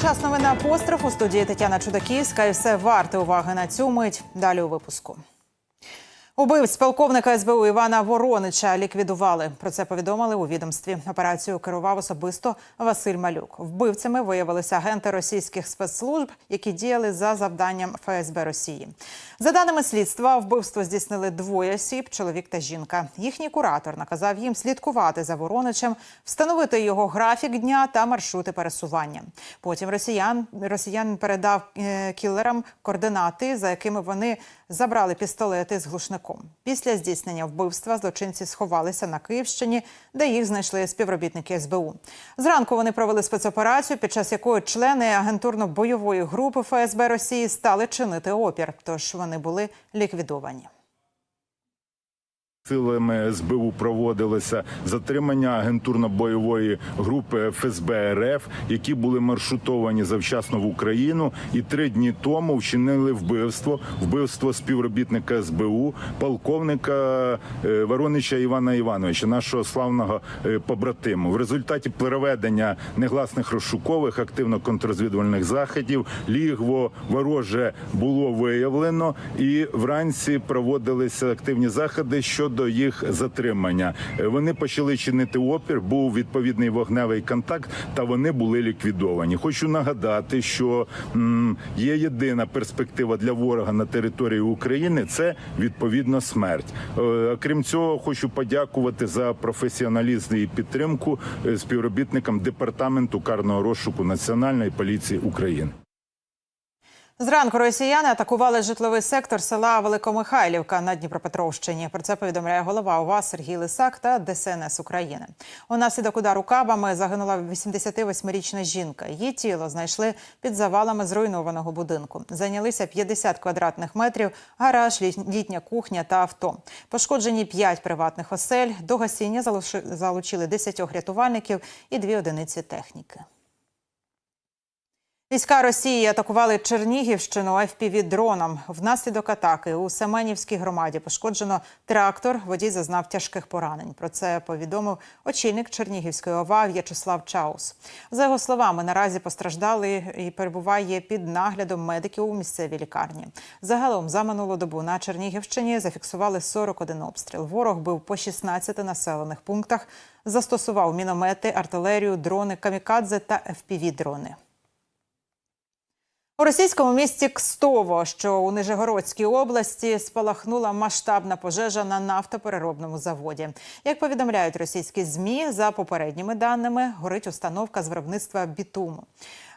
Час новини апостроф у студії Тетяна Чудаківська. І все варте уваги на цю мить. Далі у випуску. Убивць полковника СБУ Івана Воронича ліквідували. Про це повідомили у відомстві. Операцію керував особисто Василь Малюк. Вбивцями виявилися агенти російських спецслужб, які діяли за завданням ФСБ Росії. За даними слідства, вбивство здійснили двоє осіб: чоловік та жінка. Їхній куратор наказав їм слідкувати за Вороничем, встановити його графік дня та маршрути пересування. Потім росіян росіян передав е, кілерам координати, за якими вони забрали пістолети з глушником. Після здійснення вбивства злочинці сховалися на Київщині, де їх знайшли співробітники СБУ. Зранку вони провели спецоперацію, під час якої члени агентурно-бойової групи ФСБ Росії стали чинити опір. Тож вони були ліквідовані. Силами СБУ проводилося затримання агентурно-бойової групи ФСБ РФ, які були маршрутовані завчасно в Україну, і три дні тому вчинили вбивство, вбивство співробітника СБУ, полковника е, Воронича Івана Івановича, нашого славного е, побратиму. В результаті проведення негласних розшукових активно-контррозвідувальних заходів лігво вороже було виявлено, і вранці проводилися активні заходи щодо їх затримання. Вони почали чинити опір, був відповідний вогневий контакт, та вони були ліквідовані. Хочу нагадати, що є єдина перспектива для ворога на території України це відповідно смерть. Е, Окрім цього, хочу подякувати за професіоналізм і підтримку е, співробітникам департаменту карного розшуку Національної поліції України. Зранку росіяни атакували житловий сектор села Великомихайлівка на Дніпропетровщині. Про це повідомляє голова ОВА Сергій Лисак та ДСНС України. Унаслідок удару кабами загинула 88-річна жінка. Її тіло знайшли під завалами зруйнованого будинку. Зайнялися 50 квадратних метрів, гараж, літ- літня кухня та авто. Пошкоджені 5 приватних осель. До гасіння залучи- залучили 10 рятувальників і 2 одиниці техніки. Війська Росії атакували Чернігівщину FPV-дроном. Внаслідок атаки у Семенівській громаді пошкоджено трактор. Водій зазнав тяжких поранень. Про це повідомив очільник Чернігівської ОВА В'ячеслав Чаус. За його словами, наразі постраждали і перебуває під наглядом медиків у місцевій лікарні. Загалом за минулу добу на Чернігівщині зафіксували 41 обстріл. Ворог бив по 16 населених пунктах, застосував міномети, артилерію, дрони, камікадзе та FPV-дрони. У російському місті Кстово, що у Нижегородській області, спалахнула масштабна пожежа на нафтопереробному заводі. Як повідомляють російські змі, за попередніми даними горить установка з виробництва бітуму.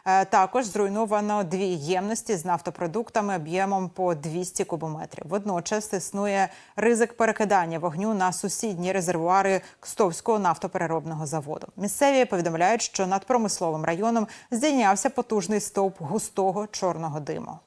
Е, Також зруйновано дві ємності з нафтопродуктами об'ємом по 200 кубометрів. Водночас існує ризик перекидання вогню на сусідні резервуари Кстовського нафтопереробного заводу. Місцеві повідомляють, що над промисловим районом здійнявся потужний стовп густого чорного диму.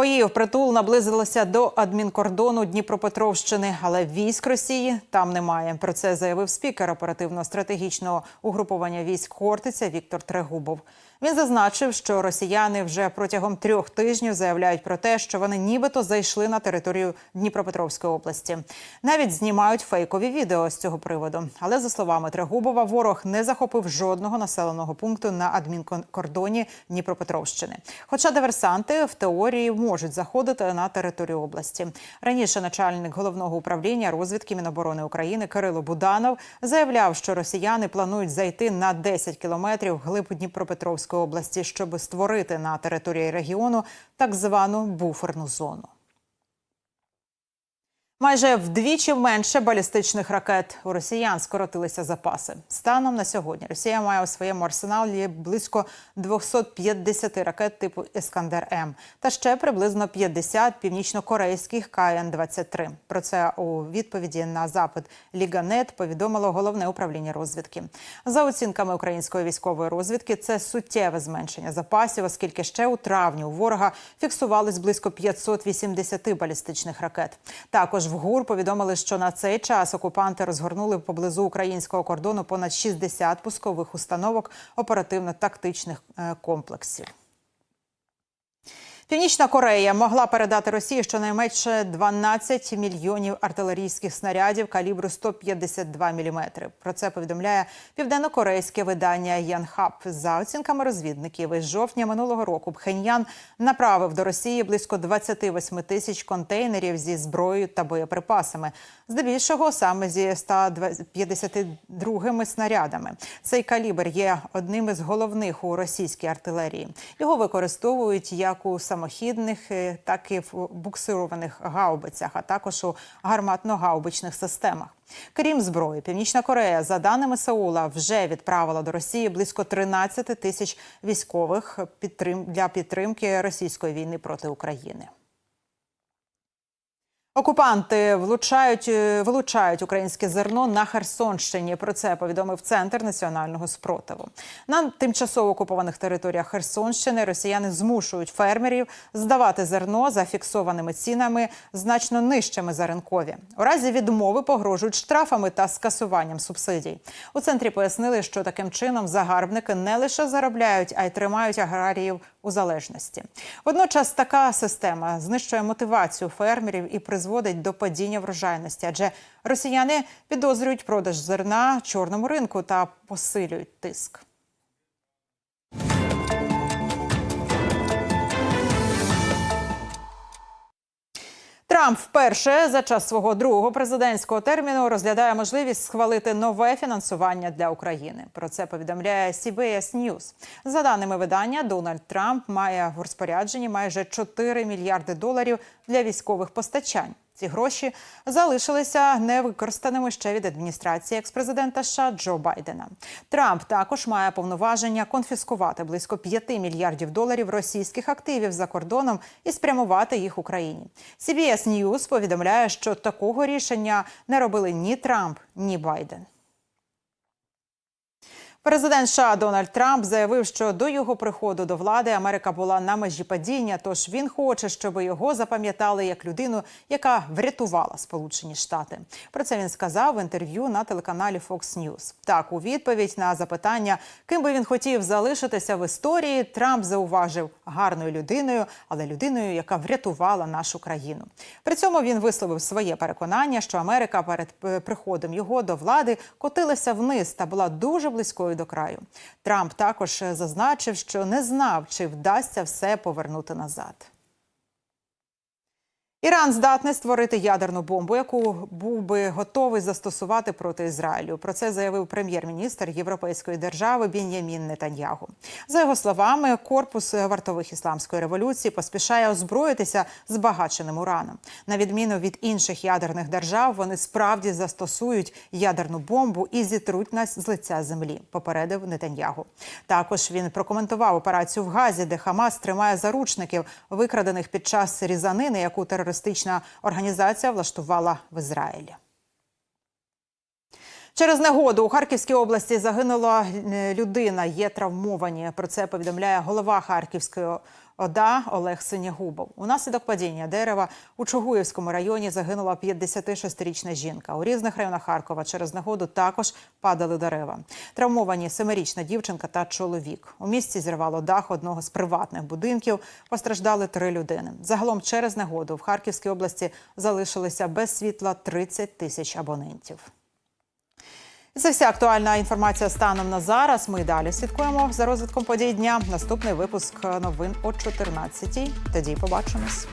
Бої притул наблизилися до адмінкордону Дніпропетровщини, але військ Росії там немає. Про це заявив спікер оперативно-стратегічного угруповання військ Хортиця Віктор Трегубов. Він зазначив, що росіяни вже протягом трьох тижнів заявляють про те, що вони нібито зайшли на територію Дніпропетровської області. Навіть знімають фейкові відео з цього приводу. Але за словами Трегубова, ворог не захопив жодного населеного пункту на адмінкордоні Дніпропетровщини. Хоча диверсанти в теорії можуть заходити на територію області. Раніше начальник головного управління розвідки Міноборони України Кирило Буданов заявляв, що росіяни планують зайти на 10 кілометрів глиб Дніпропетровської області, щоб створити на території регіону так звану буферну зону. Майже вдвічі менше балістичних ракет у росіян скоротилися запаси. Станом на сьогодні Росія має у своєму арсеналі близько 250 ракет типу Іскандер М та ще приблизно 50 північно-корейських КН-23. Про це у відповіді на запит Ліганет повідомило головне управління розвідки. За оцінками української військової розвідки, це суттєве зменшення запасів, оскільки ще у травні у ворога фіксувались близько 580 балістичних ракет. Також в ГУР повідомили, що на цей час окупанти розгорнули поблизу українського кордону понад 60 пускових установок оперативно-тактичних е, комплексів. Північна Корея могла передати Росії щонайменше 12 мільйонів артилерійських снарядів калібру 152 мм. Про це повідомляє південно-корейське видання Янхаб. За оцінками розвідників, із жовтня минулого року Пхеньян направив до Росії близько 28 тисяч контейнерів зі зброєю та боєприпасами, здебільшого саме зі 152 снарядами. Цей калібр є одним із головних у російській артилерії. Його використовують як у самохідних, е, так і в буксированих гаубицях, а також у гарматно-гаубичних системах. Крім зброї, Північна Корея, за даними Сеула, вже відправила до Росії близько 13 тисяч військових для підтримки російської війни проти України. Окупанти влучають, е, вилучають українське зерно на Херсонщині. Про це повідомив Центр національного спротиву. На тимчасово окупованих територіях Херсонщини росіяни змушують фермерів здавати зерно за фіксованими цінами значно нижчими за ринкові. У разі відмови погрожують штрафами та скасуванням субсидій. У центрі пояснили, що таким чином загарбники не лише заробляють, а й тримають аграріїв у залежності. Водночас така система знищує мотивацію фермерів і призводить до падіння врожайності, адже росіяни підозрюють продаж зерна чорному ринку та посилюють тиск. Трамп вперше за час свого другого президентського терміну розглядає можливість схвалити нове фінансування для України. Про це повідомляє CBS News. За даними видання, Дональд Трамп має в розпорядженні майже 4 мільярди доларів для військових постачань. Ці гроші залишилися невикористаними ще від адміністрації експрезидента США Джо Байдена. Трамп також має повноваження конфіскувати близько 5 мільярдів доларів російських активів за кордоном і спрямувати їх Україні. CBS News повідомляє, що такого рішення не робили ні Трамп, ні Байден. Президент США Дональд Трамп заявив, що до його приходу до влади Америка була на межі падіння. Тож він хоче, щоб його запам'ятали як людину, яка врятувала Сполучені Штати. Про це він сказав в інтерв'ю на телеканалі Fox News. Так, у відповідь на запитання, ким би він хотів залишитися в історії, Трамп зауважив гарною людиною, але людиною, яка врятувала нашу країну. При цьому він висловив своє переконання, що Америка перед е, приходом його до влади котилася вниз та була дуже близькою до краю. Трамп також е, зазначив, що не знав, чи вдасться все повернути назад. Іран здатний створити ядерну бомбу, яку був би готовий застосувати проти Ізраїлю. Про це заявив прем'єр-міністр Європейської держави Бін'ямін Нетаньягу. За його словами, корпус вартових ісламської революції поспішає озброїтися збагаченим ураном. На відміну від інших ядерних держав, вони справді застосують ядерну бомбу і зітруть нас з лиця землі. Попередив Нетаньягу. Також він прокоментував операцію в Газі, де Хамас тримає заручників, викрадених під час різанини, яку терористична організація влаштувала в Ізраїлі. Через негоду у Харківській області загинула е, людина. Є травмовані. Про це повідомляє голова Харківської ОДА Олег Синягубов. Унаслідок падіння дерева у Чугуївському районі загинула 56-річна жінка. У різних районах Харкова через негоду також падали дерева. Травмовані семирічна дівчинка та чоловік. У місті зірвало дах одного з приватних будинків. Постраждали три людини. Загалом через негоду в Харківській області залишилися без світла 30 тисяч абонентів. Це вся актуальна інформація станом на зараз. Ми далі слідкуємо за розвитком подій дня. Наступний випуск новин о 14-й. Тоді побачимось.